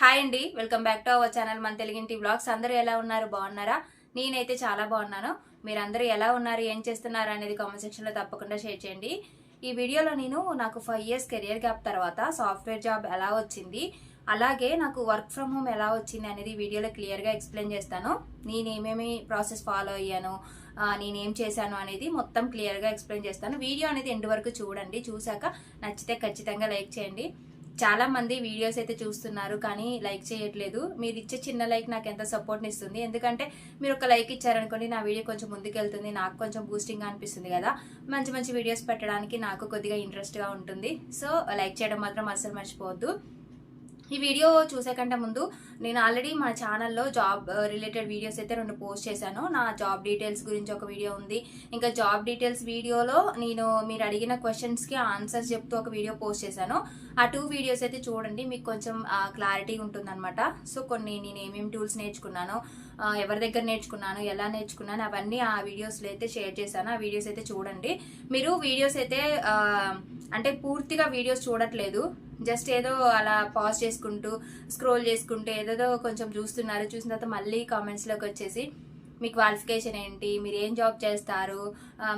Hi అండి welcome back to our channel మన తెలుగింటి బ్లాగ్స్ అందరూ ఎలా ఉన్నారు? బాగున్నారా? నేనైతే చాలా బాగున్నాను. మీరందరూ ఎలా ఉన్నారు? ఏం చేస్తున్నారు? అనేది కామెంట్ సెక్షన్లో తప్పకుండా షేర్ చేయండి. ఈ వీడియోలో నేను నాకు ఫైవ్ ఇయర్స్ కెరియర్ గ్యాప్ తర్వాత సాఫ్ట్వేర్ జాబ్ ఎలా వచ్చింది అలాగే నాకు వర్క్ ఫ్రమ్ హోమ్ ఎలా వచ్చింది అనేది వీడియోలో క్లియర్గా ఎక్స్ప్లెయిన్ చేస్తాను. నేను ఏమేమి ప్రాసెస్ ఫాలో అయ్యాను నేనేం చేశాను అనేది మొత్తం క్లియర్గా ఎక్స్ప్లెయిన్ చేస్తాను. వీడియో అనేది ఎండు వరకు చూడండి. చూసాక నచ్చితే ఖచ్చితంగా లైక్ చేయండి. చాలామంది వీడియోస్ అయితే చూస్తున్నారు కానీ లైక్ చేయట్లేదు. మీరు ఇచ్చే చిన్న లైక్ నాకు ఎంత సపోర్ట్ని ఇస్తుంది? ఎందుకంటే మీరు ఒక లైక్ ఇచ్చారనుకోండి నా వీడియో కొంచెం ముందుకెళ్తుంది నాకు కొంచెం బూస్టింగ్గా అనిపిస్తుంది కదా. మంచి మంచి వీడియోస్ పెట్టడానికి నాకు కొద్దిగా ఇంట్రెస్ట్గా ఉంటుంది. సో లైక్ చేయడం మాత్రం అస్సలు మర్చిపోవద్దు. ఈ వీడియో చూసే కంటే ముందు నేను ఆల్రెడీ మా ఛానల్లో జాబ్ రిలేటెడ్ వీడియోస్ అయితే రెండు పోస్ట్ చేశాను. నా జాబ్ డీటెయిల్స్ గురించి ఒక వీడియో ఉంది. ఇంకా జాబ్ డీటెయిల్స్ వీడియోలో నేను మీరు అడిగిన క్వశ్చన్స్కి ఆన్సర్స్ చెప్తూ ఒక వీడియో పోస్ట్ చేశాను. ఆ టూ వీడియోస్ అయితే చూడండి మీకు కొంచెం క్లారిటీ ఉంటుందన్నమాట. సో కొన్ని నేను ఏమేమి టూల్స్ నేర్చుకున్నాను ఎవరి దగ్గర నేర్చుకున్నాను ఎలా నేర్చుకున్నాను అవన్నీ ఆ వీడియోస్లో అయితే షేర్ చేశాను. ఆ వీడియోస్ అయితే చూడండి. మీరు వీడియోస్ అయితే అంటే పూర్తిగా వీడియోస్ చూడట్లేదు. జస్ట్ ఏదో అలా పాజ్ చేసుకుంటూ స్క్రోల్ చేసుకుంటూ ఏదో ఏదేదో కొంచెం చూస్తున్నారు. చూసిన తర్వాత మళ్ళీ కామెంట్స్లోకి వచ్చేసి మీ క్వాలిఫికేషన్ ఏంటి? మీరు ఏం జాబ్ చేస్తారు?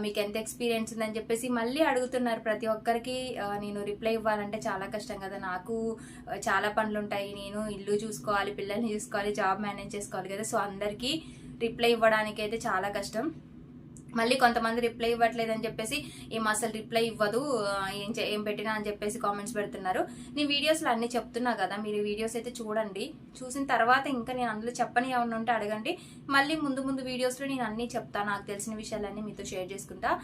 మీకు ఎంత ఎక్స్పీరియన్స్ ఉందని చెప్పేసి మళ్ళీ అడుగుతున్నారు ప్రతి ఒక్కరికి. నేను రిప్లై ఇవ్వాలంటే చాలా కష్టం కదా. నాకు చాలా పనులు ఉంటాయి. నేను ఇల్లు చూసుకోవాలి పిల్లల్ని చూసుకోవాలి జాబ్ మేనేజ్ చేసుకోవాలి కదా. సో అందరికీ రిప్లై ఇవ్వడానికి అయితే చాలా కష్టం. మళ్ళీ కొంతమంది రిప్లై ఇవ్వట్లేదని చెప్పేసి ఏం అసలు రిప్లై ఇవ్వదు ఏం చే- ఏం పెట్టినా అని చెప్పేసి కామెంట్స్ పెడుతున్నారు. నేను వీడియోస్లో అన్ని చెప్తున్నా కదా మీరు వీడియోస్ అయితే చూడండి. చూసిన తర్వాత ఇంకా నేను అందులో చెప్పని ఏమన్నా ఉంటే అడగండి. మళ్ళీ ముందు ముందు వీడియోస్లో నేను అన్నీ చెప్తాను నాకు తెలిసిన విషయాలన్నీ మీతో షేర్ చేసుకుంటా.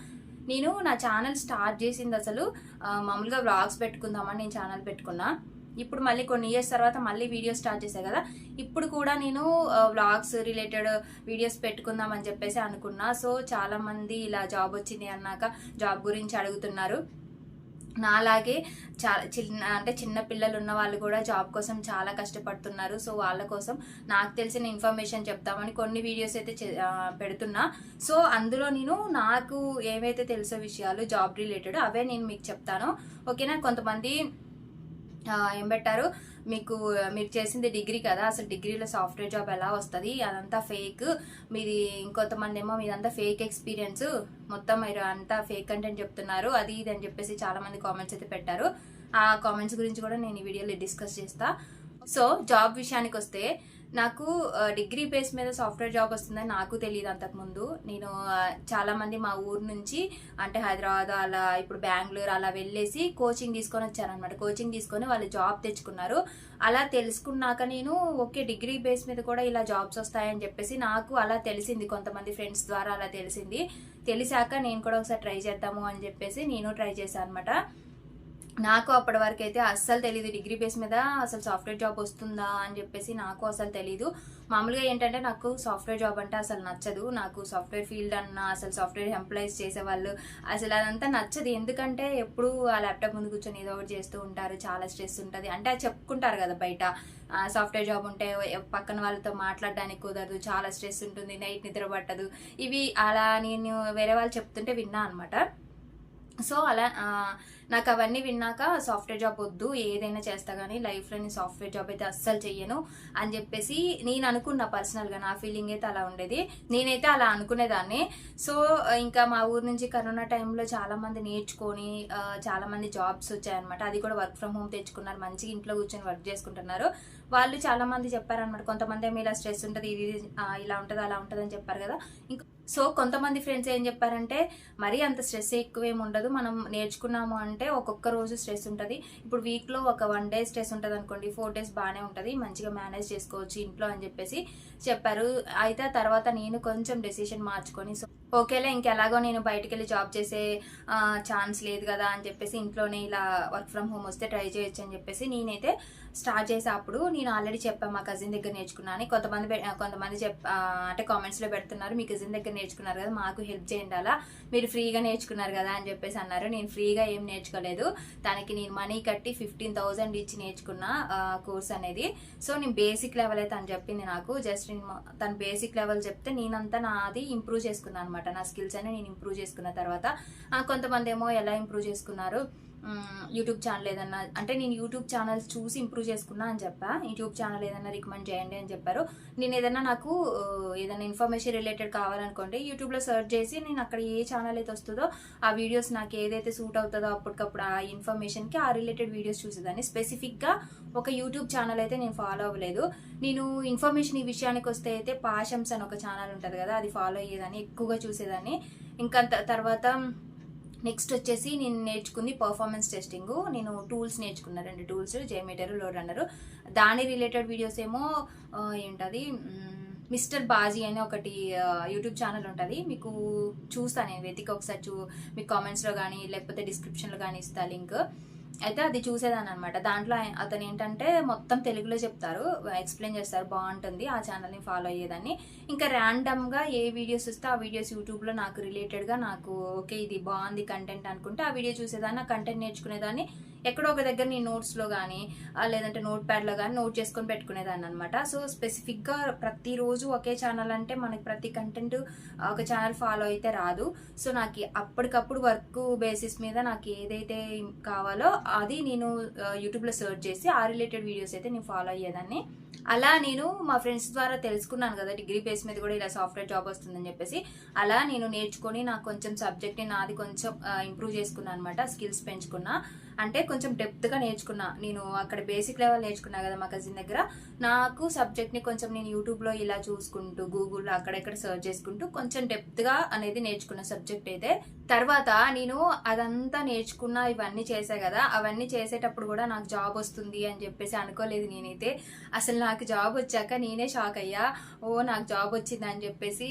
నేను నా ఛానల్ స్టార్ట్ చేసింది అసలు మామూలుగా వ్లాగ్స్ పెట్టుకుందామని నేను ఛానల్ పెట్టుకున్నా. ఇప్పుడు మళ్ళీ కొన్ని ఇయర్స్ తర్వాత మళ్ళీ వీడియోస్ స్టార్ట్ చేశా కదా. ఇప్పుడు కూడా నేను వ్లాగ్స్ రిలేటెడ్ వీడియోస్ పెట్టుకుందాం అని చెప్పేసి అనుకున్నా. సో చాలా మంది ఇలా జాబ్ వచ్చింది అన్నాక జాబ్ గురించి అడుగుతున్నారు. నాలాగే చాలా చిన్న అంటే చిన్న పిల్లలు ఉన్న వాళ్ళు కూడా జాబ్ కోసం చాలా కష్టపడుతున్నారు. సో వాళ్ళ కోసం నాకు తెలిసిన ఇన్ఫర్మేషన్ చెప్తామని కొన్ని వీడియోస్ అయితే చే- పెడుతున్నా. సో అందులో నేను నాకు ఏవైతే తెలుసో విషయాలు జాబ్ రిలేటెడ్ అవే నేను మీకు చెప్తాను. ఓకేనా? కొంతమంది ఏం పెట్టారు? మీకు మీరు చేసింది డిగ్రీ కదా అసలు డిగ్రీలో సాఫ్ట్వేర్ జాబ్ ఎలా వస్తుంది? అదంతా ఫేక్. మీది ఇంకొంతమంది ఏమో మీదంతా ఫేక్ ఎక్స్పీరియన్స్. మొత్తం మీరు అంతా ఫేక్ కంటెంట్ చెప్తున్నారు. అది ఇది అని చెప్పేసి చాలా మంది కామెంట్స్ అయితే పెట్టారు. ఆ కామెంట్స్ గురించి కూడా నేను ఈ వీడియోలో డిస్కస్ చేస్తా. సో జాబ్ విషయానికి వస్తే నాకు డిగ్రీ బేస్ మీద సాఫ్ట్వేర్ జాబ్ వస్తుందని నాకు తెలియదు అంతకుముందు. నేను చాలామంది చాలా మంది మా ఊరు నుంచి అంటే హైదరాబాద్ అలా ఇప్పుడు బెంగళూరు అలా వెళ్ళేసి కోచింగ్ తీసుకొని వచ్చారనమాట కోచింగ్ తీసుకొని వాళ్ళు జాబ్ తెచ్చుకున్నారు. అలా తెలుసుకున్నాక నేను ఓకే డిగ్రీ బేస్ మీద కూడా ఇలా జాబ్స్ వస్తాయని చెప్పేసి నాకు అలా తెలిసింది. కొంతమంది ఫ్రెండ్స్ ద్వారా అలా తెలిసింది. తెలిసాక నేను కూడా ఒకసారి ట్రై చేద్దాము అని చెప్పేసి నేను ట్రై చేశాను అనమాట నాకు అప్పటి వరకు అయితే అస్సలు తెలియదు డిగ్రీ బేస్ మీద అసలు సాఫ్ట్వేర్ జాబ్ వస్తుందా అని చెప్పేసి నాకు అసలు తెలియదు మామూలుగా ఏంటంటే నాకు సాఫ్ట్వేర్ జాబ్ అంటే అసలు నచ్చదు. నాకు సాఫ్ట్వేర్ ఫీల్డ్ అన్న అసలు సాఫ్ట్వేర్ ఎంప్లాయీస్ చేసేవాళ్ళు అసలు అదంతా నచ్చదు. ఎందుకంటే ఎప్పుడు ఆ ల్యాప్టాప్ ముందు కూర్చొని ఏదో ఒకటి చేస్తూ ఉంటారు. చాలా స్ట్రెస్ ఉంటుంది. అంటే అది చెప్పుకుంటారు కదా బయట. సాఫ్ట్వేర్ జాబ్ ఉంటే పక్కన వాళ్ళతో మాట్లాడడానికి కుదరదు. చాలా స్ట్రెస్ ఉంటుంది. నైట్ నిద్ర పట్టదు. ఇవి అలా నేను వేరే వాళ్ళు చెప్తుంటే విన్నా అనమాట సో అలా నాకు అవన్నీ విన్నాక సాఫ్ట్వేర్ జాబ్ వద్దు ఏదైనా చేస్తా కానీ లైఫ్లో నేను సాఫ్ట్వేర్ జాబ్ అయితే అస్సలు చెయ్యను అని చెప్పేసి నేను అనుకున్నా పర్సనల్గా నా ఫీలింగ్ అయితే అలా ఉండేది. నేనైతే అలా అనుకునేదాన్ని. సో ఇంకా మా ఊరు నుంచి కరోనా టైంలో చాలామంది నేర్చుకొని చాలామంది జాబ్స్ వచ్చాయన్నమాట. అది కూడా వర్క్ ఫ్రమ్ హోమ్ తెచ్చుకున్నారు మంచిగా ఇంట్లో కూర్చొని వర్క్ చేసుకుంటున్నారు. వాళ్ళు చాలామంది చెప్పారనమాట కొంతమంది ఏమో ఇలా స్ట్రెస్ ఉంటుంది ఇది ఇలా ఉంటుంది అలా ఉంటుంది అని చెప్పారు కదా. ఇంకా సో కొంతమంది ఫ్రెండ్స్ ఏం చెప్పారంటే మరీ అంత స్ట్రెస్ ఎక్కువేమి ఉండదు. మనం నేర్చుకున్నాము అంటే ఒక్కొక్క రోజు స్ట్రెస్ ఉంటుంది. ఇప్పుడు వీక్లో ఒక వన్ డే స్ట్రెస్ ఉంటుంది అనుకోండి ఫోర్ డేస్ బాగానే ఉంటుంది. మంచిగా మేనేజ్ చేసుకోవచ్చు ఇంట్లో అని చెప్పేసి చెప్పారు. అయితే తర్వాత నేను కొంచెం డెసిషన్ మార్చుకొని సో ఓకేలే ఇంకెలాగో నేను బయటికి వెళ్ళి జాబ్ చేసే ఛాన్స్ లేదు కదా అని చెప్పేసి ఇంట్లోనే ఇలా వర్క్ ఫ్రమ్ హోమ్ వస్తే ట్రై చేయొచ్చు అని చెప్పేసి నేనైతే స్టార్ట్ చేసే. అప్పుడు నేను ఆల్రెడీ చెప్పాను మా కజిన్ దగ్గర నేర్చుకున్నాను. కొంతమంది కొంతమంది చెప్ అంటే కామెంట్స్లో పెడుతున్నారు మీ కజిన్ దగ్గర నేర్చుకున్నారు కదా మాకు హెల్ప్ చేయండి అలా. మీరు ఫ్రీగా నేర్చుకున్నారు కదా అని చెప్పేసి అన్నారు. నేను ఫ్రీగా ఏం నేర్చుకోలేదు. దానికి నేను మనీ కట్టి ఫిఫ్టీన్ థౌజండ్ ఇచ్చి నేర్చుకున్న కోర్స్ అనేది. సో నేను బేసిక్ లెవెల్ అయితే అని చెప్పింది నాకు. జస్ట్ నేను తను బేసిక్ లెవెల్ చెప్తే నేనంతా నాది ఇంప్రూవ్ చేసుకున్నాను అనమాట నా స్కిల్స్ అని నేను ఇంప్రూవ్ చేసుకున్న తర్వాత కొంతమంది ఏమో ఎలా ఇంప్రూవ్ చేసుకున్నారు యూట్యూబ్ ఛానల్ ఏదన్నా అంటే నేను యూట్యూబ్ ఛానల్స్ చూసి ఇంప్రూవ్ చేసుకున్నా అని చెప్పా. యూట్యూబ్ ఛానల్ ఏదైనా రికమెండ్ చేయండి అని చెప్పారు. నేను ఏదైనా నాకు ఏదైనా ఇన్ఫర్మేషన్ రిలేటెడ్ కావాలనుకోండి యూట్యూబ్లో సెర్చ్ చేసి నేను అక్కడ ఏ ఛానల్ అయితే వస్తుందో ఆ వీడియోస్ నాకు ఏదైతే సూట్ అవుతుందో అప్పటికప్పుడు ఆ ఇన్ఫర్మేషన్కి ఆ రిలేటెడ్ వీడియోస్ చూసేదాన్ని. స్పెసిఫిక్గా ఒక యూట్యూబ్ ఛానల్ అయితే నేను ఫాలో అవ్వలేదు. నేను ఇన్ఫర్మేషన్ ఈ విషయానికి వస్తే అయితే పాషమ్స్ అని ఒక ఛానల్ ఉంటుంది కదా అది ఫాలో అయ్యేదాన్ని ఎక్కువగా చూసేదాన్ని. ఇంకా త- తర్వాత నెక్స్ట్ వచ్చేసి నేను నేర్చుకుంది పర్ఫార్మెన్స్ టెస్టింగ్ నేను టూల్స్ నేర్చుకున్నా రెండు టూల్స్ జేమీటర్ లోడ్ రన్నర్. దాని రిలేటెడ్ వీడియోస్ ఏమో ఏంటది మిస్టర్ బాజీ అని ఒకటి యూట్యూబ్ ఛానల్ ఉంటుంది. మీకు చూస్తాను నేను వెతికి ఒకసారి చూ మీకు కామెంట్స్లో కానీ లేకపోతే డిస్క్రిప్షన్లో కానీ ఇస్తా లింక్. అయితే అది చూసేదాన్ని అనమాట దాంట్లో అతను ఏంటంటే మొత్తం తెలుగులో చెప్తారు. ఎక్స్ప్లెయిన్ చేస్తారు. బాగుంటుంది ఆ ఛానల్ని ఫాలో అయ్యేదాన్ని. ఇంకా ర్యాండమ్గా ఏ వీడియోస్ వస్తే ఆ వీడియోస్ యూట్యూబ్లో నాకు రిలేటెడ్గా నాకు ఓకే ఇది బాగుంది కంటెంట్ అనుకుంటే ఆ వీడియో చూసేదాన్ని. ఆ కంటెంట్ నేర్చుకునేదాన్ని. ఎక్కడో ఒక దగ్గర నేను నోట్స్లో కానీ లేదంటే నోట్ ప్యాడ్లో కానీ నోట్ చేసుకొని పెట్టుకునేదాన్ని అనమాట సో స్పెసిఫిక్గా ప్రతిరోజు ఒకే ఛానల్ అంటే మనకి ప్రతి కంటెంట్ ఒక ఛానల్ ఫాలో అయితే రాదు. సో నాకు అప్పటికప్పుడు వర్క్ బేసిస్ మీద నాకు ఏదైతే కావాలో అది నేను యూట్యూబ్లో సెర్చ్ చేసి ఆ రిలేటెడ్ వీడియోస్ అయితే నేను ఫాలో అయ్యేదాన్ని. అలా నేను మా ఫ్రెండ్స్ ద్వారా తెలుసుకున్నాను కదా డిగ్రీ బేస్ మీద కూడా ఇలా సాఫ్ట్వేర్ జాబ్ వస్తుందని చెప్పేసి. అలా నేను నేర్చుకొని నాకు కొంచెం సబ్జెక్ట్ని నాది కొంచెం ఇంప్రూవ్ చేసుకున్నా అనమాట స్కిల్స్ పెంచుకున్నా. అంటే కొంచెం డెప్త్గా నేర్చుకున్నా. నేను అక్కడ బేసిక్ లెవెల్ నేర్చుకున్నా కదా మా కజిన్ దగ్గర. నాకు సబ్జెక్ట్ని కొంచెం నేను యూట్యూబ్లో ఇలా చూసుకుంటూ గూగుల్లో అక్కడెక్కడ సర్చ్ చేసుకుంటూ కొంచెం డెప్త్గా అనేది నేర్చుకున్న సబ్జెక్ట్ అయితే. తర్వాత నేను అదంతా నేర్చుకున్నా ఇవన్నీ చేసా కదా. అవన్నీ చేసేటప్పుడు కూడా నాకు జాబ్ వస్తుంది అని చెప్పేసి అనుకోలేదు నేనైతే. అసలు నాకు జాబ్ వచ్చాక నేనే షాక్ అయ్యా. ఓ నాకు జాబ్ వచ్చింది అని చెప్పేసి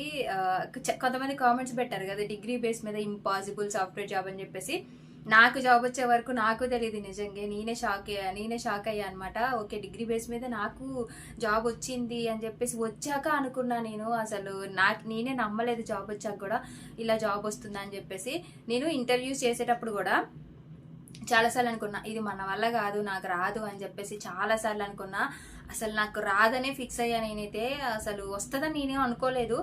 కొంతమంది కామెంట్స్ పెట్టారు కదా డిగ్రీ బేస్ మీద ఇంపాసిబుల్ సాఫ్ట్వేర్ జాబ్ అని చెప్పేసి. నాకు జాబ్ వచ్చే వరకు నాకు తెలియదు నిజంగా. నేనే షాక్ అయ్యా నేనే షాక్ అయ్యా అనమాట ఓకే డిగ్రీ బేస్ మీద నాకు జాబ్ వచ్చింది అని చెప్పేసి వచ్చాక అనుకున్నా నేను. అసలు నాకు నేనే నమ్మలేదు జాబ్ వచ్చాక కూడా ఇలా జాబ్ వస్తుందా అని చెప్పేసి. నేను ఇంటర్వ్యూస్ చేసేటప్పుడు కూడా చాలాసార్లు అనుకున్నా ఇది మన వల్ల కాదు నాకు రాదు అని చెప్పేసి చాలాసార్లు అనుకున్నా. అసలు నాకు రాదనే ఫిక్స్ అయ్యా నేనైతే. అసలు వస్తుందని నేనేం అనుకోలేదు.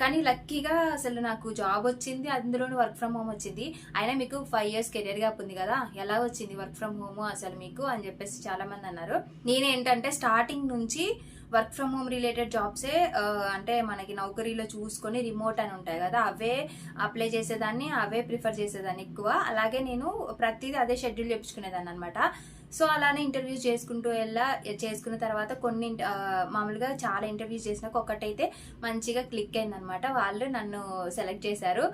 కానీ లక్కీగా అసలు నాకు జాబ్ వచ్చింది అందులోనూ వర్క్ ఫ్రమ్ హోమ్ వచ్చింది. అయినా మీకు ఫైవ్ ఇయర్స్ కెరియర్ గ్యాప్ ఉంది కదా ఎలా వచ్చింది వర్క్ ఫ్రమ్ హోమ్ అసలు మీకు అని చెప్పేసి చాలా మంది అన్నారు. నేనేంటంటే స్టార్టింగ్ నుంచి వర్క్ ఫ్రమ్ హోమ్ రిలేటెడ్ జాబ్సే అంటే మనకి నౌకరీలో చూసుకొని రిమోట్ అని ఉంటాయి కదా అవే అప్లై చేసేదాన్ని అవే ప్రిఫర్ చేసేదాన్ని ఎక్కువ. అలాగే నేను ప్రతిదీ అదే షెడ్యూల్ చెప్పుకునేదాన్ని అనమాట సో అలానే ఇంటర్వ్యూస్ చేసుకుంటూ వెళ్ళా. చేసుకున్న తర్వాత కొన్ని మామూలుగా చాలా ఇంటర్వ్యూస్ చేసినాక ఒకటైతే మంచిగా క్లిక్ అయిందనమాట. వాళ్ళు నన్ను సెలెక్ట్ చేశారు.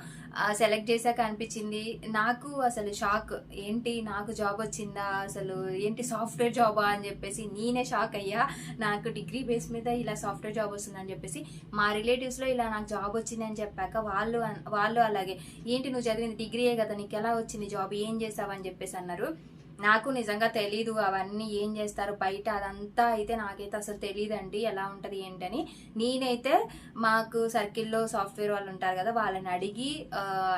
సెలెక్ట్ చేశాక అనిపించింది నాకు అసలు షాక్. ఏంటి? నాకు జాబ్ వచ్చిందా? అసలు ఏంటి సాఫ్ట్వేర్ జాబా? అని చెప్పేసి నేనే షాక్ అయ్యా. నాకు డిగ్రీ బేస్ మీద ఇలా సాఫ్ట్వేర్ జాబ్ వస్తుందని చెప్పేసి మా రిలేటివ్స్లో ఇలా నాకు జాబ్ వచ్చింది అని చెప్పాక వాళ్ళు వాళ్ళు అలాగే ఏంటి నువ్వు చదివింది డిగ్రీయే కదా నీకు ఎలా వచ్చింది జాబ్? ఏం చేసావు? అని చెప్పేసి అన్నారు. నాకు నిజంగా తెలీదు అవన్నీ ఏం చేస్తారు బయట అదంతా అయితే నాకైతే అసలు తెలియదండి ఎలా ఉంటుంది ఏంటని. నేనైతే మాకు సర్కిల్లో సాఫ్ట్వేర్ వాళ్ళు ఉంటారు కదా వాళ్ళని అడిగి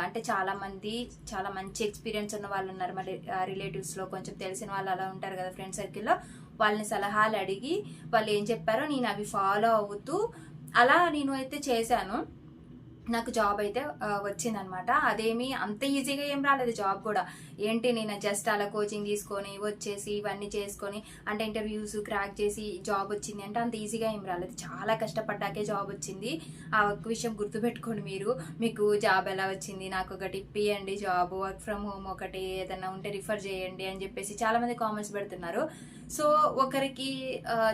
అంటే చాలా మంది చాలా మంచి ఎక్స్పీరియన్స్ ఉన్న వాళ్ళు ఉన్నారు మరి రిలేటివ్స్లో కొంచెం తెలిసిన వాళ్ళు అలా ఉంటారు కదా ఫ్రెండ్ సర్కిల్లో వాళ్ళని సలహాలు అడిగి వాళ్ళు ఏం చెప్పారో నేను అవి ఫాలో అవుతూ అలా నేను అయితే చేశాను. నాకు జాబ్ అయితే వచ్చిందనమాట. అదేమి అంత ఈజీగా ఏం రాలేదు జాబ్ కూడా. ఏంటి నేను జస్ట్ అలా కోచింగ్ తీసుకొని వచ్చేసి ఇవన్నీ చేసుకొని అంటే ఇంటర్వ్యూస్ క్రాక్ చేసి జాబ్ వచ్చింది అంటే అంత ఈజీగా ఏం రాలేదు. చాలా కష్టపడ్డాకే జాబ్ వచ్చింది. ఆ ఒక్క విషయం గుర్తుపెట్టుకోండి మీరు. మీకు జాబ్ ఎలా వచ్చింది? నాకు ఒకటి ఇప్పియండి జాబ్. వర్క్ ఫ్రమ్ హోమ్ ఒకటి ఏదైనా ఉంటే రిఫర్ చేయండి అని చెప్పేసి చాలా మంది కామెంట్స్ పెడుతున్నారు. సో ఒకరికి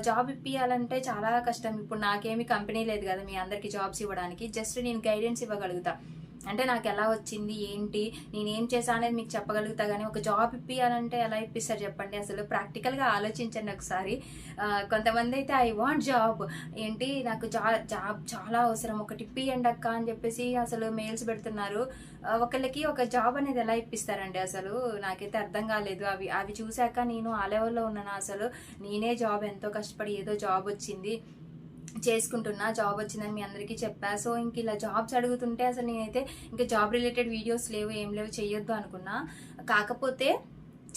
జాబ్ ఇప్పియాలంటే చాలా కష్టం. ఇప్పుడు నాకేమి కంపెనీ లేదు కదా మీ అందరికి జాబ్స్ ఇవ్వడానికి. జస్ట్ నేను గైడెన్స్ ఇవ్వగలుగుతా. అంటే నాకు ఎలా వచ్చింది ఏంటి నేను ఏం అనేది మీకు చెప్పగలుగుతా కానీ ఒక జాబ్ ఇప్పియాలంటే ఎలా ఇప్పిస్తారు చెప్పండి? అసలు ప్రాక్టికల్గా ఆలోచించండి ఒకసారి. కొంతమంది అయితే ఐ వాంట్ జాబ్. ఏంటి నాకు జా జాబ్ చాలా అవసరం. ఒకటి ఇప్పియండి అక్క అని చెప్పేసి అసలు మెయిల్స్ పెడుతున్నారు. ఒకళ్ళకి ఒక జాబ్ అనేది ఎలా ఇప్పిస్తారండి అసలు? నాకైతే అర్థం కాలేదు. అవి అవి చూశాక నేను ఆ లెవెల్లో ఉన్నాను? అసలు నేనే జాబ్ ఎంతో కష్టపడి ఏదో జాబ్ వచ్చింది. చేసుకుంటున్నా జాబ్ వచ్చిందని మీ అందరికీ చెప్పా. సో ఇంక ఇలా జాబ్స్ అడుగుతుంటే అసలు నేనైతే ఇంకా జాబ్ రిలేటెడ్ వీడియోస్ లేవు ఏం లేవు చేయొద్దు అనుకున్నా. కాకపోతే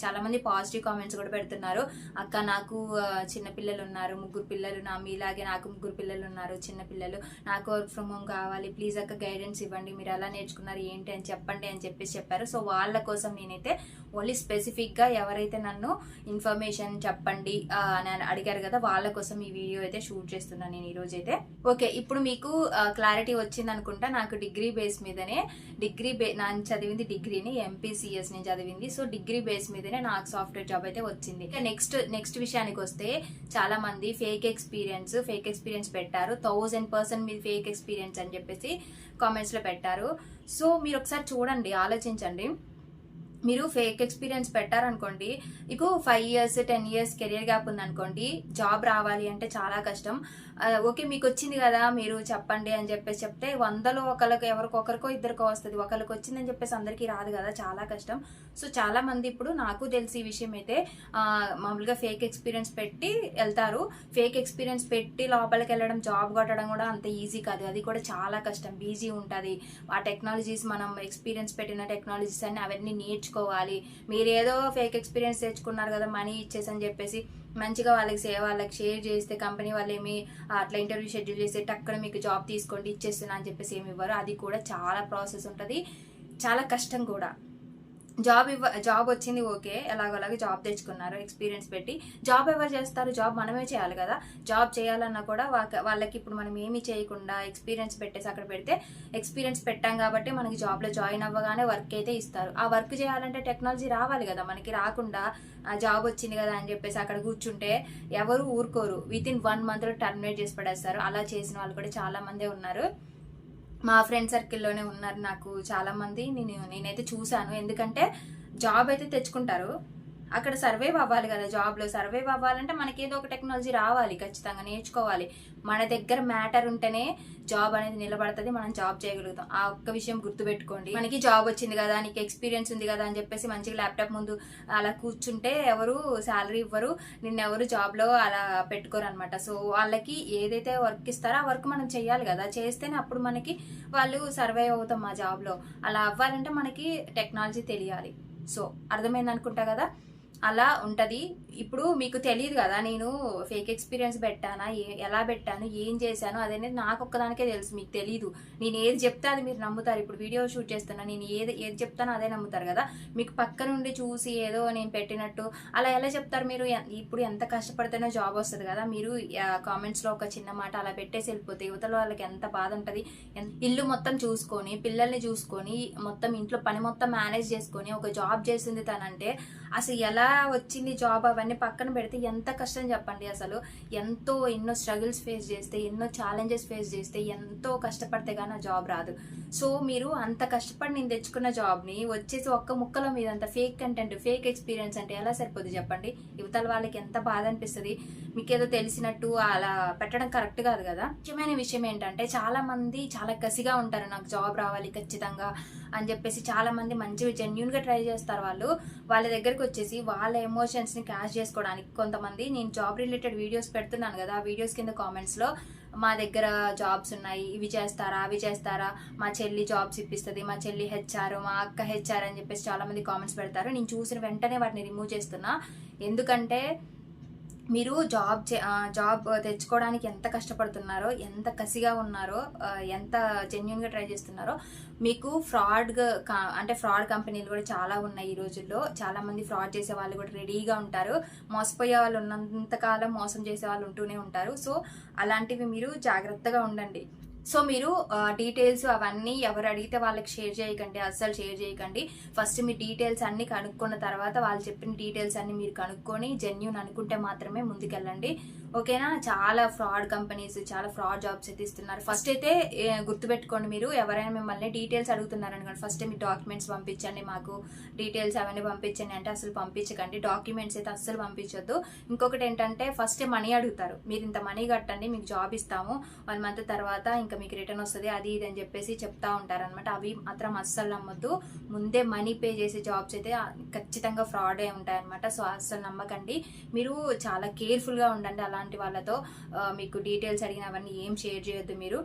చాలా మంది పాజిటివ్ కామెంట్స్ కూడా పెడుతున్నారు. అక్క నాకు చిన్నపిల్లలు చిన్న పిల్లలు ఉన్నారు ముగ్గురు పిల్లలు నా మీలాగే నాకు ముగ్గురు పిల్లలు ఉన్నారు చిన్న పిల్లలు. నాకు వర్క్ ఫ్రమ్ హోమ్ కావాలి. ప్లీజ్ అక్క గైడెన్స్ ఇవ్వండి. మీరు ఎలా నేర్చుకున్నారు ఏంటి అని చెప్పండి అని చెప్పేసి చెప్పారు. సో వాళ్ళ కోసం నేనైతే ఓన్లీ స్పెసిఫిక్గా ఎవరైతే నన్ను ఇన్ఫర్మేషన్ చెప్పండి అని అడిగారు కదా వాళ్ళ కోసం ఈ వీడియో అయితే షూట్ చేస్తున్నాను నేను ఈరోజు అయితే ఓకే ఇప్పుడు మీకు క్లారిటీ వచ్చింది అనుకుంటా. నాకు డిగ్రీ బేస్ మీదనే డిగ్రీ బే నేను చదివింది డిగ్రీని ఎంపీసీఎస్ నేను చదివింది. సో డిగ్రీ బేస్ మీద మీదనే నాకు సాఫ్ట్వేర్ జాబ్ అయితే వచ్చింది. నెక్స్ట్ నెక్స్ట్ విషయానికి వస్తే చాలా మంది ఫేక్ ఎక్స్పీరియన్స్ ఫేక్ ఎక్స్పీరియన్స్ పెట్టారు. థౌజండ్ పర్సెంట్ మీ ఫేక్ ఎక్స్పీరియన్స్ అని చెప్పేసి కామెంట్స్లో పెట్టారు. సో మీరు ఒకసారి చూడండి ఆలోచించండి. మీరు ఫేక్ ఎక్స్పీరియన్స్ పెట్టారనుకోండి మీకు five years ten years career gap ఉందనుకోండి జాబ్ రావాలి అంటే చాలా కష్టం. ఓకే మీకు వచ్చింది కదా మీరు చెప్పండి అని చెప్పేసి చెప్తే వందలో ఒకరికి ఎవరికొకరికో ఇద్దరికో వస్తుంది. ఒకరికి వచ్చిందని చెప్పేసి అందరికీ రాదు కదా చాలా కష్టం. సో చాలా మంది ఇప్పుడు నాకు తెలిసి ఈ విషయం అయితే మామూలుగా ఫేక్ ఎక్స్పీరియన్స్ పెట్టి వెళ్తారు. ఫేక్ ఎక్స్పీరియన్స్ పెట్టి లోపలికి వెళ్ళడం జాబ్ కొట్టడం కూడా అంత ఈజీ కాదు. అది కూడా చాలా కష్టం. బిజీ ఉంటుంది. ఆ టెక్నాలజీస్ మనం ఎక్స్పీరియన్స్ పెట్టిన టెక్నాలజీస్ అన్ని అవన్నీ నేర్చుకోవాలి. మీరు ఏదో ఫేక్ ఎక్స్పీరియన్స్ తెచ్చుకున్నారు కదా మనీ ఇచ్చేసి అని చెప్పేసి. మంచిగా వాళ్ళకి సే వాళ్ళకి షేర్ చేస్తే కంపెనీ వాళ్ళు ఏమి అట్లా ఇంటర్వ్యూ షెడ్యూల్ చేస్తే టక్కడ మీకు జాబ్ తీసుకోండి ఇచ్చేస్తున్నా అని చెప్పేసి ఏమి ఇవ్వరు. అది కూడా చాలా ప్రాసెస్ ఉంటుంది. చాలా కష్టం కూడా. జాబ్ ఇవ్వ జాబ్ వచ్చింది ఓకే. ఎలాగోలాగా జాబ్ తెచ్చుకున్నారు ఎక్స్పీరియన్స్ పెట్టి. జాబ్ ఎవరు చేస్తారు? జాబ్ మనమే చేయాలి కదా. జాబ్ చేయాలన్నా కూడా వాళ్ళకి ఇప్పుడు మనం ఏమీ చేయకుండా ఎక్స్పీరియన్స్ పెట్టేసి అక్కడ పెడితే ఎక్స్పీరియన్స్ పెట్టాం కాబట్టి మనకి జాబ్లో జాయిన్ అవ్వగానే వర్క్ అయితే ఇస్తారు. ఆ వర్క్ చేయాలంటే టెక్నాలజీ రావాలి కదా. మనకి రాకుండా ఆ జాబ్ వచ్చింది కదా అని చెప్పేసి అక్కడ కూర్చుంటే ఎవరు ఊరుకోరు. విత్ ఇన్ వన్ మంత్లో టర్మినేట్ చేసి పడేస్తారు. అలా చేసిన వాళ్ళు కూడా చాలా మందే ఉన్నారు. మా ఫ్రెండ్ సర్కిల్లోనే ఉన్నారు నాకు చాలామంది నేను నేనైతే చూశాను. ఎందుకంటే జాబ్ అయితే తెచ్చుకుంటారు. అక్కడ సర్వైవ్ అవ్వాలి కదా జాబ్లో. సర్వైవ్ అవ్వాలంటే మనకి ఏదో ఒక టెక్నాలజీ రావాలి ఖచ్చితంగా నేర్చుకోవాలి. మన దగ్గర మ్యాటర్ ఉంటేనే జాబ్ అనేది నిలబడుతుంది మనం జాబ్ చేయగలుగుతాం. ఆ ఒక్క విషయం గుర్తుపెట్టుకోండి. మనకి జాబ్ వచ్చింది కదా నీకు ఎక్స్పీరియన్స్ ఉంది కదా అని చెప్పేసి మంచిగా ల్యాప్టాప్ ముందు అలా కూర్చుంటే ఎవరు శాలరీ ఇవ్వరు నిన్న ఎవరు జాబ్లో అలా పెట్టుకోరు అనమాట సో వాళ్ళకి ఏదైతే వర్క్ ఇస్తారో ఆ వర్క్ మనం చేయాలి కదా. చేస్తేనే అప్పుడు మనకి వాళ్ళు సర్వైవ్ అవుతాం మా జాబ్లో. అలా అవ్వాలంటే మనకి టెక్నాలజీ తెలియాలి. సో అర్థమైంది అనుకుంటా కదా? అలా ఉంటుంది. ఇప్పుడు మీకు తెలియదు కదా నేను ఫేక్ ఎక్స్పీరియన్స్ పెట్టానా ఏ- ఎలా పెట్టాను ఏం చేశాను అదనేది నాకు ఒక్కదానికే తెలుసు మీకు తెలియదు నేను ఏది చెప్తే అది మీరు నమ్ముతారు. ఇప్పుడు వీడియో షూట్ చేస్తున్నా నేను ఏది ఏది చెప్తానో అదే నమ్ముతారు కదా. మీకు పక్క నుండి చూసి ఏదో నేను పెట్టినట్టు అలా ఎలా చెప్తారు మీరు? ఇప్పుడు ఎంత కష్టపడితేనే జాబ్ వస్తుంది కదా మీరు కామెంట్స్లో ఒక చిన్న మాట అలా పెట్టేసి వెళ్ళిపోతే యువతలో వాళ్ళకి ఎంత బాధ ఉంటుంది? ఇల్లు మొత్తం చూసుకొని పిల్లల్ని చూసుకొని మొత్తం ఇంట్లో పని మొత్తం మేనేజ్ చేసుకొని ఒక జాబ్ చేసింది తనంటే అసలు ఎలా వచ్చింది జాబ్ అవన్నీ పక్కన పెడితే ఎంత కష్టం చెప్పండి అసలు. ఎంతో ఎన్నో స్ట్రగుల్స్ ఫేస్ చేస్తే ఎన్నో ఛాలెంజెస్ ఫేస్ చేస్తే ఎంతో కష్టపడితే కానీ ఆ జాబ్ రాదు. సో మీరు అంత కష్టపడి నేను తెచ్చుకున్న జాబ్ని వచ్చేసి ఒక్క ముక్కల మీద అంత ఫేక్ కంటెంట్ ఫేక్ ఎక్స్పీరియన్స్ అంటే ఎలా సరిపోద్ది చెప్పండి? యువతల వాళ్ళకి ఎంత బాధ అనిపిస్తుంది? మీకేదో తెలిసినట్టు అలా పెట్టడం కరెక్ట్ కాదు కదా? ముఖ్యమైన విషయం ఏంటంటే చాలా మంది చాలా కసిగా ఉంటారు నాకు జాబ్ రావాలి ఖచ్చితంగా అని చెప్పేసి చాలా మంది మంచి జెన్యున్గా ట్రై చేస్తారు వాళ్ళు. వాళ్ళ దగ్గరికి వచ్చేసి వాళ్ళ ఎమోషన్స్ని క్యాష్ చేసుకోవడానికి కొంతమంది నేను జాబ్ రిలేటెడ్ వీడియోస్ పెడుతున్నాను కదా ఆ వీడియోస్ కింద కామెంట్స్లో మా దగ్గర జాబ్స్ ఉన్నాయి ఇవి చేస్తారా అవి చేస్తారా మా చెల్లి జాబ్స్ ఇప్పిస్తుంది మా చెల్లి హెచ్ఆర్ మా అక్క హెచ్ఆర్ అని చెప్పేసి చాలామంది కామెంట్స్ పెడతారు. నేను చూసిన వెంటనే వాటిని రిమూవ్ చేస్తున్నా. ఎందుకంటే మీరు జాబ్ జాబ్ తెచ్చుకోవడానికి ఎంత కష్టపడుతున్నారో ఎంత కసిగా ఉన్నారో ఎంత జెన్యున్గా ట్రై చేస్తున్నారో మీకు ఫ్రాడ్ అంటే ఫ్రాడ్ కంపెనీలు కూడా చాలా ఉన్నాయి ఈ రోజుల్లో. చాలామంది ఫ్రాడ్ చేసే వాళ్ళు కూడా రెడీగా ఉంటారు. మోసపోయే వాళ్ళు ఉన్నంతకాలం మోసం చేసే వాళ్ళు ఉంటూనే ఉంటారు. సో అలాంటివి మీరు జాగ్రత్తగా ఉండండి. సో మీరు డీటెయిల్స్ అవన్నీ ఎవరు అడిగితే వాళ్ళకి షేర్ చేయకండి అస్సలు షేర్ చేయకండి. ఫస్ట్ మీ డీటెయిల్స్ అన్ని కనుక్కున్న తర్వాత వాళ్ళు చెప్పిన డీటెయిల్స్ అన్ని మీరు కనుక్కొని జెన్యున్ అనుకుంటే మాత్రమే ముందుకెళ్ళండి. ఓకేనా? చాలా ఫ్రాడ్ కంపెనీస్ చాలా ఫ్రాడ్ జాబ్స్ అయితే ఇస్తున్నారు. ఫస్ట్ అయితే గుర్తుపెట్టుకోండి మీరు ఎవరైనా మిమ్మల్ని డీటెయిల్స్ అడుగుతున్నారు అనుకోండి. ఫస్ట్ మీ డాక్యుమెంట్స్ పంపించండి మాకు. డీటెయిల్స్ అవన్నీ పంపించండి అంటే అసలు పంపించకండి. డాక్యుమెంట్స్ అయితే అస్సలు పంపించొద్దు. ఇంకొకటి ఏంటంటే ఫస్ట్ మనీ అడుగుతారు. మీరు ఇంత మనీ కట్టండి మీకు జాబ్ ఇస్తాము. వన్ మంత్ తర్వాత ఇంకా మీకు రిటర్న్ వస్తుంది అది ఇది అని చెప్పేసి చెప్తా ఉంటారు అనమాట అవి మాత్రం అస్సలు నమ్మొద్దు. ముందే మనీ పే చేసే జాబ్స్ అయితే ఖచ్చితంగా ఫ్రాడే ఉంటాయన్నమాట. సో అస్సలు నమ్మకండి. మీరు చాలా కేర్ఫుల్గా ఉండండి. అలా అలాంటి వాళ్ళతో మీకు డీటెయిల్స్ అడిగిన అవన్నీ ఏం షేర్ చేయొద్దు మీరు.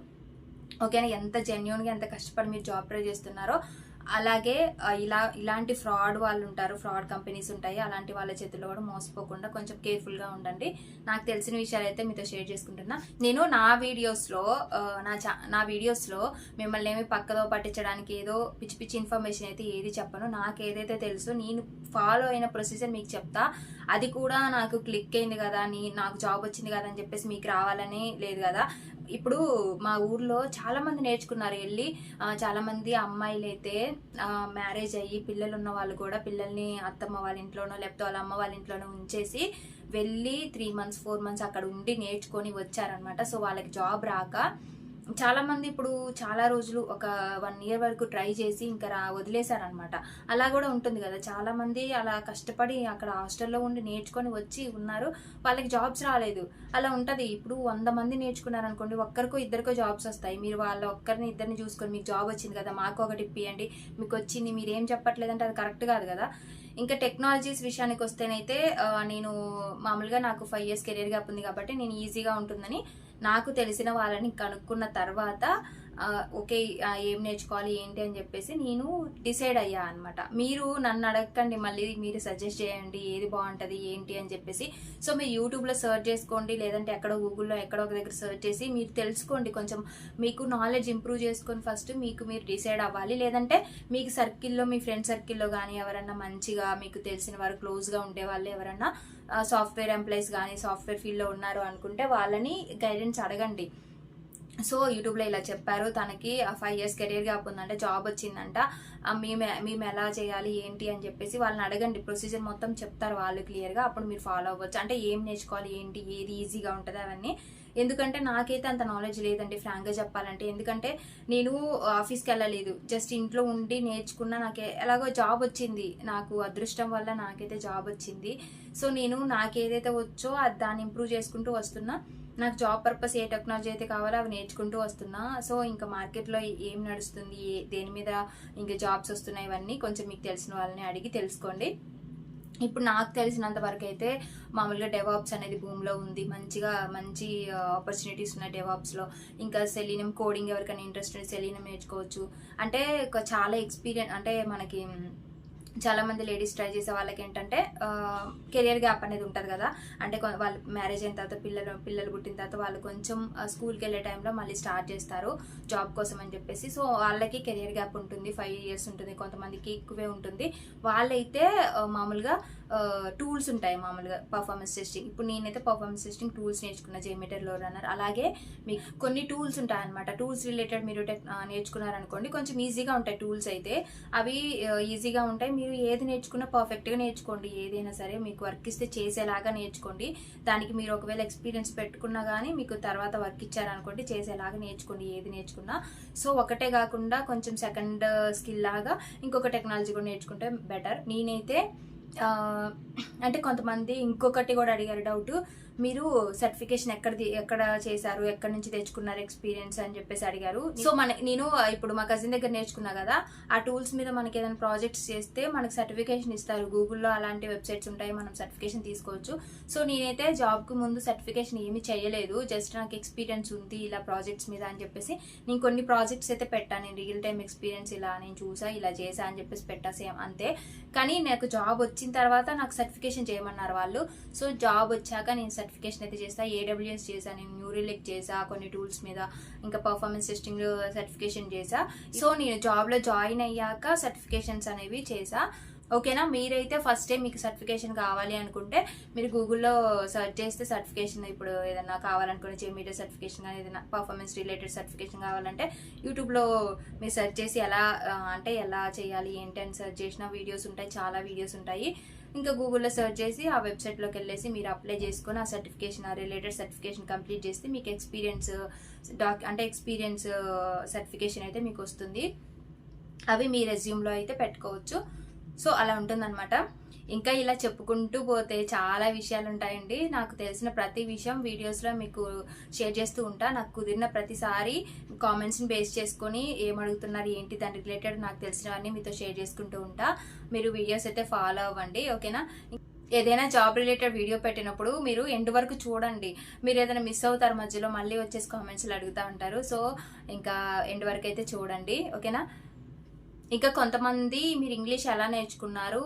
ఓకేనా? ఎంత జెన్యున్గా ఎంత కష్టపడి మీరు జాబ్ ట్రై చేస్తున్నారో అలాగే ఇలా ఇలాంటి ఫ్రాడ్ వాళ్ళు ఉంటారు ఫ్రాడ్ కంపెనీస్ ఉంటాయి అలాంటి వాళ్ళ చేతుల్లో కూడా మోసపోకుండా కొంచెం కేర్ఫుల్గా ఉండండి. నాకు తెలిసిన విషయాలు అయితే మీతో షేర్ చేసుకుంటున్నా. నేను నా వీడియోస్లో నా చా నా వీడియోస్లో మిమ్మల్ని ఏమి పక్కదో పట్టించడానికి ఏదో పిచ్చి పిచ్చి ఇన్ఫర్మేషన్ అయితే ఏది చెప్పను. నాకు ఏదైతే తెలుసో నేను ఫాలో అయిన ప్రొసీజర్ మీకు చెప్తా. అది కూడా నాకు క్లిక్ అయింది కదా అని నాకు జాబ్ వచ్చింది కదా అని చెప్పేసి మీకు రావాలని లేదు కదా. ఇప్పుడు మా ఊర్లో చాలా మంది నేర్చుకున్నారు వెళ్ళి. చాలామంది చాలా మంది అమ్మాయిలు అయితే మ్యారేజ్ అయ్యి పిల్లలు ఉన్న వాళ్ళు కూడా పిల్లల్ని అత్తమ్మ వాళ్ళ ఇంట్లోనో లేకపోతే వాళ్ళ అమ్మ వాళ్ళ ఇంట్లోనో ఉంచేసి వెళ్ళి త్రీ మంత్స్ ఫోర్ మంత్స్ అక్కడ ఉండి నేర్చుకొని వచ్చారనమాట సో వాళ్ళకి జాబ్ రాక చాలామంది ఇప్పుడు చాలా రోజులు ఒక వన్ ఇయర్ వరకు ట్రై చేసి ఇంకా రా వదిలేశారనమాట అలా కూడా ఉంటుంది కదా. చాలామంది అలా కష్టపడి అక్కడ హాస్టల్లో ఉండి నేర్చుకొని వచ్చి ఉన్నారు. వాళ్ళకి జాబ్స్ రాలేదు. అలా ఉంటుంది. ఇప్పుడు వంద మంది నేర్చుకున్నారు అనుకోండి ఒక్కరికో ఇద్దరికో జాబ్స్ వస్తాయి. మీరు వాళ్ళ ఒక్కరిని ఇద్దరిని చూసుకొని మీకు జాబ్ వచ్చింది కదా మాకు ఒకటి ఇప్పియండి మీకు వచ్చింది మీరు ఏం చెప్పట్లేదంటే అది కరెక్ట్ కాదు కదా. ఇంకా టెక్నాలజీస్ విషయానికి వస్తేనైతే నేను మామూలుగా నాకు ఫైవ్ ఇయర్స్ కెరీర్ గ్యాప్ ఉంది కాబట్టి నేను ఈజీగా ఉంటుందని నాకు తెలిసిన వాళ్ళని కనుక్కున్న తర్వాత ఓకే ఏం నేర్చుకోవాలి ఏంటి అని చెప్పేసి నేను డిసైడ్ అయ్యా అనమాట మీరు నన్ను అడగకండి మళ్ళీ మీరు సజెస్ట్ చేయండి ఏది బాగుంటుంది ఏంటి అని చెప్పేసి. సో మీరు యూట్యూబ్లో సెర్చ్ చేసుకోండి లేదంటే ఎక్కడో గూగుల్లో ఎక్కడో ఒక దగ్గర సెర్చ్ చేసి మీరు తెలుసుకోండి. కొంచెం మీకు నాలెడ్జ్ ఇంప్రూవ్ చేసుకొని ఫస్ట్ మీకు మీరు డిసైడ్ అవ్వాలి. లేదంటే మీకు సర్కిల్లో మీ ఫ్రెండ్ సర్కిల్లో కానీ ఎవరన్నా మంచిగా మీకు తెలిసిన వారు క్లోజ్గా ఉండే వాళ్ళు ఎవరన్నా సాఫ్ట్వేర్ ఎంప్లాయీస్ కానీ సాఫ్ట్వేర్ ఫీల్డ్లో ఉన్నారు అనుకుంటే వాళ్ళని గైడెన్స్ అడగండి. సో యూట్యూబ్లో ఇలా చెప్పారు. తనకి ఫైవ్ ఇయర్స్ కెరీర్ గ్యాప్ ఉందంటే జాబ్ వచ్చిందంట. మేము మేము ఎలా చేయాలి ఏంటి అని చెప్పేసి వాళ్ళని అడగండి. ప్రొసీజర్ మొత్తం చెప్తారు వాళ్ళు క్లియర్గా అప్పుడు మీరు ఫాలో అవ్వచ్చు. అంటే ఏం నేర్చుకోవాలి ఏంటి ఏది ఈజీగా ఉంటుంది అవన్నీ ఎందుకంటే నాకైతే అంత నాలెడ్జ్ లేదండి ఫ్రాంక్గా చెప్పాలంటే. ఎందుకంటే నేను ఆఫీస్కి వెళ్ళలేదు జస్ట్ ఇంట్లో ఉండి నేర్చుకున్న నాకు ఎలాగో జాబ్ వచ్చింది. నాకు అదృష్టం వల్ల నాకైతే జాబ్ వచ్చింది. సో నేను నాకేదైతే వచ్చో అది దాన్ని ఇంప్రూవ్ చేసుకుంటూ వస్తున్నా. నాకు జాబ్ పర్పస్ ఏ టెక్నాలజీ అయితే కావాలో అవి నేర్చుకుంటూ వస్తున్నా. సో ఇంకా మార్కెట్లో ఏం నడుస్తుంది ఏ దేని మీద ఇంకా జాబ్స్ వస్తున్నాయి ఇవన్నీ కొంచెం మీకు తెలిసిన వాళ్ళని అడిగి తెలుసుకోండి. ఇప్పుడు నాకు తెలిసినంత వరకు అయితే మామూలుగా డెవాప్స్ అనేది భూమిలో ఉంది. మంచిగా మంచి ఆపర్చునిటీస్ ఉన్నాయి డెవాప్స్లో ఇంకా సెలీనం కోడింగ్ ఎవరికైనా ఇంట్రెస్ట్ ఉంటే సెలీనం నేర్చుకోవచ్చు. అంటే ఒక చాలా ఎక్స్పీరియన్స్ అంటే మనకి చాలా మంది లేడీస్ ట్రై చేసే వాళ్ళకి ఏంటంటే కెరియర్ గ్యాప్ అనేది ఉంటుంది కదా. అంటే వాళ్ళు మ్యారేజ్ అయిన తర్వాత పిల్లలు పిల్లలు పుట్టిన తర్వాత వాళ్ళు కొంచెం స్కూల్కి వెళ్ళే టైంలో మళ్ళీ స్టార్ట్ చేస్తారు జాబ్ కోసం అని చెప్పేసి. సో వాళ్ళకి కెరియర్ గ్యాప్ ఉంటుంది ఫైవ్ ఇయర్స్ ఉంటుంది కొంతమందికి ఎక్కువే ఉంటుంది. వాళ్ళైతే మామూలుగా టూల్స్ ఉంటాయి మామూలుగా పర్ఫార్మెన్స్ టెస్టింగ్. ఇప్పుడు నేనైతే పర్ఫార్మెన్స్ టెస్టింగ్ టూల్స్ నేర్చుకున్న జేమీటర్లో రన్నర్. అలాగే మీకు కొన్ని టూల్స్ ఉంటాయి అనమాట టూల్స్ రిలేటెడ్ మీరు టెక్ నేర్చుకున్నారనుకోండి కొంచెం ఈజీగా ఉంటాయి టూల్స్ అయితే. అవి ఈజీగా ఉంటాయి మీరు మీరు ఏది నేర్చుకున్నా పర్ఫెక్ట్గా నేర్చుకోండి. ఏదైనా సరే మీకు వర్క్ ఇస్తే చేసేలాగా నేర్చుకోండి. దానికి మీరు ఒకవేళ ఎక్స్పీరియన్స్ పెట్టుకున్నా కానీ మీకు తర్వాత వర్క్ ఇచ్చారనుకోండి చేసేలాగా నేర్చుకోండి. ఏది నేర్చుకున్నా. సో ఒకటే కాకుండా కొంచెం సెకండ్ స్కిల్ లాగా ఇంకొక టెక్నాలజీ కూడా నేర్చుకుంటే బెటర్ నేనైతే అంటే కొంతమంది ఇంకొకటి కూడా అడిగారు డౌట్ మీరు సర్టిఫికేషన్ ఎక్కడ ఎక్కడ చేశారు? ఎక్కడి నుంచి తెచ్చుకున్నారు ఎక్స్పీరియన్స్ అని చెప్పేసి అడిగారు. సో మన నేను ఇప్పుడు మా కజిన్ దగ్గర నేర్చుకున్నా కదా ఆ టూల్స్ మీద మనకి ఏదైనా ప్రాజెక్ట్స్ చేస్తే మనకి సర్టిఫికేషన్ ఇస్తారు. గూగుల్లో అలాంటి వెబ్సైట్స్ ఉంటాయి మనం సర్టిఫికేషన్ తీసుకోవచ్చు. సో నేనైతే జాబ్కి ముందు సర్టిఫికేషన్ ఏమీ చేయలేదు. జస్ట్ నాకు ఎక్స్పీరియన్స్ ఉంది ఇలా ప్రాజెక్ట్స్ మీద అని చెప్పేసి నేను కొన్ని ప్రాజెక్ట్స్ అయితే పెట్టాను నేను రియల్ టైం ఎక్స్పీరియన్స్ ఇలా నేను చూసా ఇలా చేసా అని చెప్పేసి పెట్టా సేమ్ అంతే. కానీ నాకు జాబ్ వచ్చిన తర్వాత నాకు సర్టిఫికేషన్ చేయమన్నారు వాళ్ళు. సో జాబ్ వచ్చాక నేను సర్టిఫికేషన్ అయితే చేస్తా ఏడబ్ల్యూఎస్ చేసా నేను న్యూరిలెక్ చేసా కొన్ని టూల్స్ మీద ఇంకా పర్ఫార్మెన్స్ టెస్టింగ్ సర్టిఫికేషన్ చేసా సో నేను జాబ్లో జాయిన్ అయ్యాక సర్టిఫికేషన్స్ అనేవి చేసా ఓకేనా మీరైతే ఫస్ట్ టైం మీకు సర్టిఫికేషన్ కావాలి అనుకుంటే మీరు గూగుల్లో సెర్చ్ చేస్తే సర్టిఫికేషన్ ఇప్పుడు ఏదైనా కావాలనుకునే జేమీడియా సర్టిఫికేషన్ కానీ ఏదైనా పర్ఫార్మెన్స్ రిలేటెడ్ సర్టిఫికేషన్ కావాలంటే యూట్యూబ్లో మీరు సెర్చ్ చేసి ఎలా అంటే ఎలా చేయాలి ఏంటి అని సెర్చ్ చేసిన వీడియోస్ ఉంటాయి చాలా వీడియోస్ ఉంటాయి. ఇంకా గూగుల్లో సెర్చ్ చేసి ఆ వెబ్సైట్లోకి వెళ్ళేసి మీరు అప్లై చేసుకొని ఆ సర్టిఫికేషన్ ఆ రిలేటెడ్ సర్టిఫికేషన్ కంప్లీట్ చేస్తే మీకు ఎక్స్పీరియన్స్ డాక్ అంటే ఎక్స్పీరియన్స్ సర్టిఫికేషన్ అయితే మీకు వస్తుంది. అవి మీ రెజ్యూమ్లో అయితే పెట్టుకోవచ్చు. సో అలా ఉంటుందన్నమాట. ఇంకా ఇలా చెప్పుకుంటూ పోతే చాలా విషయాలు ఉంటాయండి నాకు తెలిసిన ప్రతి విషయం వీడియోస్లో మీకు షేర్ చేస్తూ ఉంటా. నాకు కుదిరిన ప్రతిసారి కామెంట్స్ని బేస్ చేసుకొని ఏం అడుగుతున్నారు ఏంటి దాని రిలేటెడ్ నాకు తెలిసినవన్నీ మీతో షేర్ చేసుకుంటూ ఉంటా. మీరు వీడియోస్ అయితే ఫాలో అవ్వండి ఓకేనా? ఏదైనా జాబ్ రిలేటెడ్ వీడియో పెట్టినప్పుడు మీరు ఎండ్ వరకు చూడండి. మీరు ఏదైనా మిస్ అవుతారు మధ్యలో మళ్ళీ వచ్చేసి కామెంట్స్లో అడుగుతూ ఉంటారు. సో ఇంకా ఎండ్ వరకు అయితే చూడండి ఓకేనా? ఇంకా కొంతమంది మీరు ఇంగ్లీష్ ఎలా నేర్చుకున్నారు?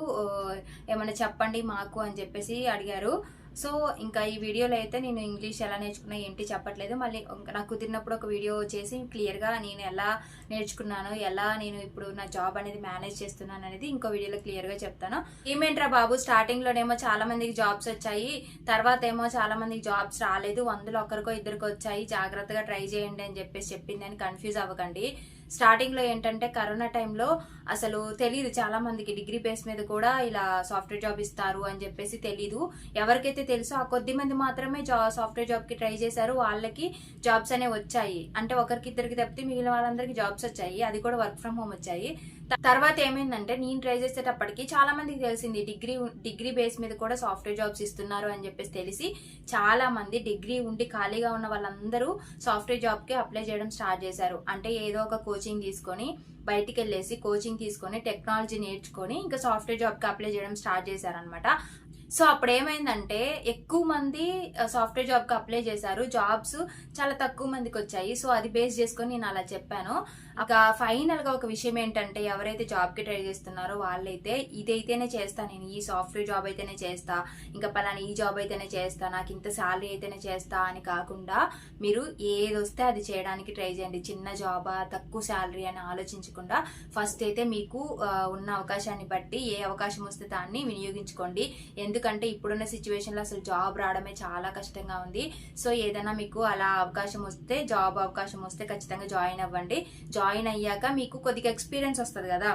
ఏమైనా చెప్పండి మాకు అని చెప్పేసి అడిగారు. సో ఇంకా ఈ వీడియోలో అయితే నేను ఇంగ్లీష్ ఎలా నేర్చుకున్నా ఏంటి చెప్పట్లేదు. మళ్ళీ ఇంకా నాకు కుదిరినప్పుడు ఒక వీడియో చేసి క్లియర్గా నేను ఎలా నేర్చుకున్నాను ఎలా నేను ఇప్పుడు నా జాబ్ అనేది మేనేజ్ చేస్తున్నాను అనేది ఇంకో వీడియోలో క్లియర్గా చెప్తాను. ఏమేంట్రా బాబు? స్టార్టింగ్లోనేమో చాలా మందికి జాబ్స్ వచ్చాయి. తర్వాత ఏమో చాలా మందికి జాబ్స్ రాలేదు. అందులో ఒకరికో ఇద్దరికో వచ్చాయి. జాగ్రత్తగా ట్రై చేయండి అని చెప్పేసి చెప్పింది అని కన్ఫ్యూజ్ అవ్వకండి. స్టార్టింగ్లో ఏంటంటే కరోనా టైంలో అసలు తెలియదు చాలా మందికి డిగ్రీ బేస్ మీద కూడా ఇలా సాఫ్ట్వేర్ జాబ్ ఇస్తారు అని చెప్పేసి తెలీదు. ఎవరికైతే తెలుసో ఆ కొద్ది మంది మాత్రమే జా సాఫ్ట్వేర్ జాబ్కి ట్రై చేశారు. వాళ్ళకి జాబ్స్ అనేవి వచ్చాయి. అంటే ఒకరికి ఇద్దరికి తప్పితే మిగిలిన వాళ్ళందరికీ జాబ్స్ వచ్చాయి. అది కూడా వర్క్ ఫ్రమ్ హోమ్ వచ్చాయి. తర్వాత ఏమైందంటే నేను ట్రై చేసేటప్పటికి చాలా మందికి తెలిసింది డిగ్రీ డిగ్రీ బేస్ మీద కూడా సాఫ్ట్వేర్ జాబ్స్ ఇస్తున్నారు అని చెప్పేసి తెలిసి చాలా మంది డిగ్రీ ఉండి ఖాళీగా ఉన్న వాళ్ళందరూ సాఫ్ట్వేర్ జాబ్కి అప్లై చేయడం స్టార్ట్ చేశారు. అంటే ఏదో ఒక కోచింగ్ తీసుకొని బయటికి వెళ్ళేసి కోచింగ్ తీసుకొని టెక్నాలజీ నేర్చుకొని ఇంకా సాఫ్ట్వేర్ జాబ్కి అప్లై చేయడం స్టార్ట్ చేశారనమాట సో అప్పుడు ఏమైందంటే ఎక్కువ మంది సాఫ్ట్వేర్ జాబ్కి అప్లై చేశారు. జాబ్స్ చాలా తక్కువ మందికి వచ్చాయి. సో అది బేస్ చేసుకొని నేను అలా చెప్పాను. ఒక ఫైనల్గా ఒక విషయం ఏంటంటే ఎవరైతే జాబ్కి ట్రై చేస్తున్నారో వాళ్ళైతే ఇదైతేనే చేస్తా నేను ఈ సాఫ్ట్వేర్ జాబ్ అయితేనే చేస్తా ఇంకా పలానా ఈ జాబ్ అయితేనే చేస్తా నాకు ఇంత శాలరీ అయితేనే చేస్తా అని కాకుండా మీరు ఏది వస్తే అది చేయడానికి ట్రై చేయండి. చిన్న జాబా తక్కువ శాలరీ అని ఆలోచించకుండా ఫస్ట్ అయితే మీకు ఉన్న అవకాశాన్ని బట్టి ఏ అవకాశం వస్తే దాన్ని వినియోగించుకోండి. ఎందుకంటే ఇప్పుడున్న సిచ్యువేషన్లో అసలు జాబ్ రావడమే చాలా కష్టంగా ఉంది. సో ఏదైనా మీకు అలా అవకాశం వస్తే జాబ్ అవకాశం వస్తే ఖచ్చితంగా జాయిన్ అవ్వండి. జాయిన్ అయ్యాక మీకు కొద్దిగా ఎక్స్పీరియన్స్ వస్తుంది కదా.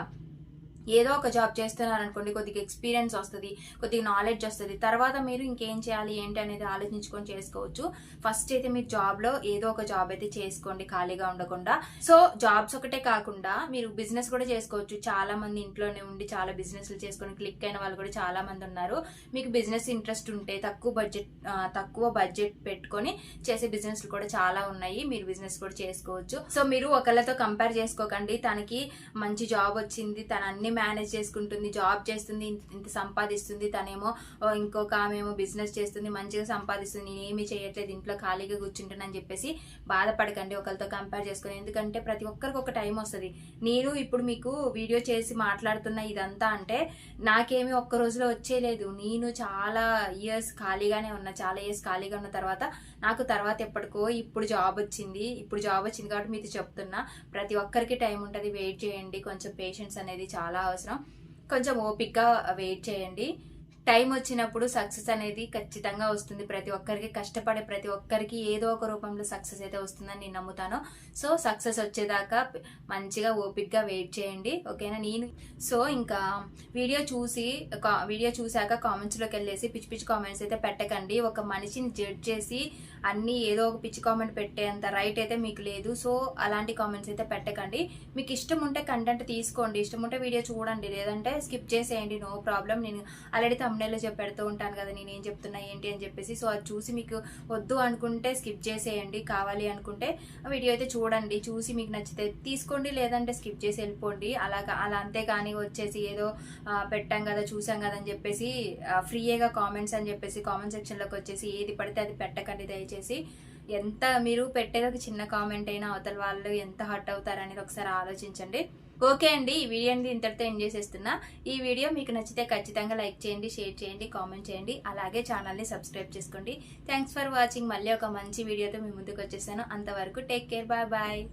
ఏదో ఒక జాబ్ చేస్తున్నారు అనుకోండి కొద్దిగా ఎక్స్పీరియన్స్ వస్తుంది కొద్దిగా నాలెడ్జ్ వస్తుంది. తర్వాత మీరు ఇంకేం చేయాలి ఏంటి అనేది ఆలోచించుకొని చేసుకోవచ్చు. ఫస్ట్ అయితే మీరు జాబ్లో ఏదో ఒక జాబ్ అయితే చేసుకోండి ఖాళీగా ఉండకుండా. సో జాబ్స్ ఒకటే కాకుండా మీరు బిజినెస్ కూడా చేసుకోవచ్చు. చాలా మంది ఇంట్లోనే ఉండి చాలా బిజినెస్లు చేసుకొని క్లిక్ అయిన వాళ్ళు కూడా చాలా మంది ఉన్నారు. మీకు బిజినెస్ ఇంట్రెస్ట్ ఉంటే తక్కువ బడ్జెట్ తక్కువ బడ్జెట్ పెట్టుకొని చేసే బిజినెస్లు కూడా చాలా ఉన్నాయి. మీరు బిజినెస్ కూడా చేసుకోవచ్చు. సో మీరు ఒకళ్ళతో కంపేర్ చేసుకోకండి. తనకి మంచి జాబ్ వచ్చింది తన అన్ని మేనేజ్ చేసుకుంటుంది జాబ్ చేస్తుంది ఇంత- ఇంత సంపాదిస్తుంది తనేమో ఇంకొక ఆమె ఏమో బిజినెస్ చేస్తుంది మంచిగా సంపాదిస్తుంది నేను ఏమీ చేయట్లేదు ఇంట్లో ఖాళీగా కూర్చుంటానని చెప్పేసి బాధపడకండి ఒకరితో కంపేర్ చేసుకుని. ఎందుకంటే ప్రతి ఒక్కరికి ఒక టైం వస్తుంది. నేను ఇప్పుడు మీకు వీడియో చేసి మాట్లాడుతున్న ఇదంతా అంటే నాకేమీ ఒక్క రోజులో వచ్చేలేదు. నేను చాలా ఇయర్స్ ఖాళీగానే ఉన్నా చాలా ఇయర్స్ ఖాళీగా ఉన్న తర్వాత నాకు తర్వాత ఎప్పటికో ఇప్పుడు జాబ్ వచ్చింది. ఇప్పుడు జాబ్ వచ్చింది కాబట్టి మీతో చెప్తున్నా ప్రతి ఒక్కరికి టైం ఉంటుంది వెయిట్ చేయండి. కొంచెం పేషెన్స్ అనేది చాలా అవసరం కొంచెం ఓపిక్గా వెయిట్ చేయండి. టైం వచ్చినప్పుడు సక్సెస్ అనేది ఖచ్చితంగా వస్తుంది. ప్రతి ఒక్కరికి కష్టపడే ప్రతి ఒక్కరికి ఏదో ఒక రూపంలో సక్సెస్ అయితే వస్తుందని నేను నమ్ముతాను. సో సక్సెస్ వచ్చేదాకా మంచిగా ఓపిక్గా వెయిట్ చేయండి. ఓకేనా? నేను సో ఇంకా వీడియో చూసి కా- వీడియో చూశాక కామెంట్స్లోకి వెళ్ళేసి పిచ్చి పిచ్చి కామెంట్స్ అయితే పెట్టకండి. ఒక మనిషిని జడ్జ్ చేసి అన్నీ ఏదో ఒక పిచ్చి కామెంట్ పెట్టేంత రైట్ అయితే మీకు లేదు. సో అలాంటి కామెంట్స్ అయితే పెట్టకండి. మీకు ఇష్టం ఉంటే కంటెంట్ తీసుకోండి. ఇష్టం ఉంటే వీడియో చూడండి. లేదంటే స్కిప్ చేసేయండి. నో ప్రాబ్లం నేను ఆల్రెడీ తమిళలో చెప్పి పెడుతూ ఉంటాను కదా నేను ఏం చెప్తున్నా ఏంటి అని చెప్పేసి. సో అది చూసి మీకు వద్దు అనుకుంటే స్కిప్ చేసేయండి. కావాలి అనుకుంటే వీడియో అయితే చూడండి. చూసి మీకు నచ్చితే తీసుకోండి. లేదంటే స్కిప్ చేసి వెళ్ళిపోండి. అలా అలా అంతేగాని వచ్చేసి ఏదో పెట్టాం కదా చూసాం కదా అని చెప్పేసి ఫ్రీయేగా కామెంట్స్ అని చెప్పేసి కామెంట్ సెక్షన్లోకి వచ్చేసి ఏది పడితే అది పెట్టకండి దయచేసి ఎంత మీరు పెట్టేది ఒక చిన్న కామెంట్ అయినా అవతల వాళ్ళు ఎంత హర్ట్ అవుతారు అనేది ఒకసారి ఆలోచించండి. ఓకే అండి ఈ వీడియోని ఇంతటితో ఎంజాయ్ చేసేస్తున్నా. ఈ వీడియో మీకు నచ్చితే ఖచ్చితంగా లైక్ చేయండి షేర్ చేయండి కామెంట్ చేయండి. అలాగే ఛానల్ని సబ్స్క్రైబ్ చేసుకోండి. థ్యాంక్స్ ఫర్ వాచింగ్ మళ్ళీ ఒక మంచి వీడియోతో మీ ముందుకు వచ్చేసాను. అంతవరకు టేక్ కేర్ బాయ్ బాయ్